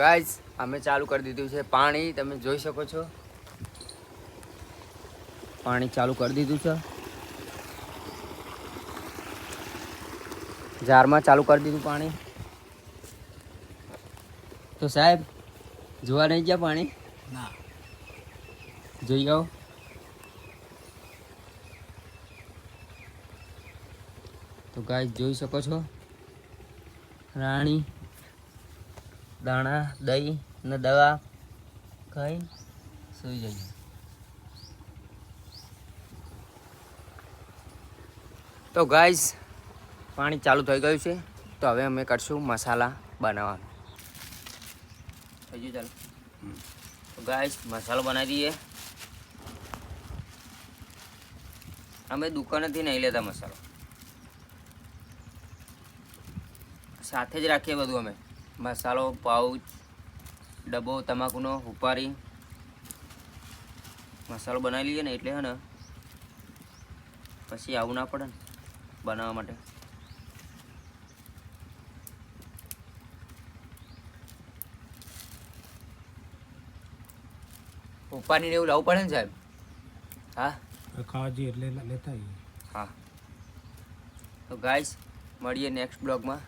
Guys અમે ચાલુ કરી દીધું છે પાણી. તમે જોઈ શકો છો. પાણી ચાલુ કરી દીધું છે. જારમાં ચાલુ કરી દીધું પાણી. તો સાહેબ જોવા નહીં ગયા પાણી? ના. જોઈ આવો. તો ગાય જોઈ શકો છો. રાણી દાણા, દહીં ને દવા ખાઈ સુઈ જઈએ. તો ગાઈઝ પાણી ચાલુ થઈ ગયું છે. તો હવે અમે કરશું મસાલા બનાવવાનું. થઈ ગયું ચાલો? તો ગાઈસ મસાલો બનાવી દઈએ. અમે દુકાનેથી નહીં લેતા મસાલો. સાથે જ રાખીએ બધું અમે. મસાલો પાઉચ ડબ્બો તમાકુનો ઉપારી મસાલો બનાવી લઈએ ને એટલે હે ને પછી આવું ના પડે ને બનાવવા માટે. ઉપાડીને એવું લાવવું પડે ને સાહેબ? હા? ખાવાજી એટલે લેતા હા. તો ગાઈસ મળીએ નેક્સ્ટ બ્લોગમાં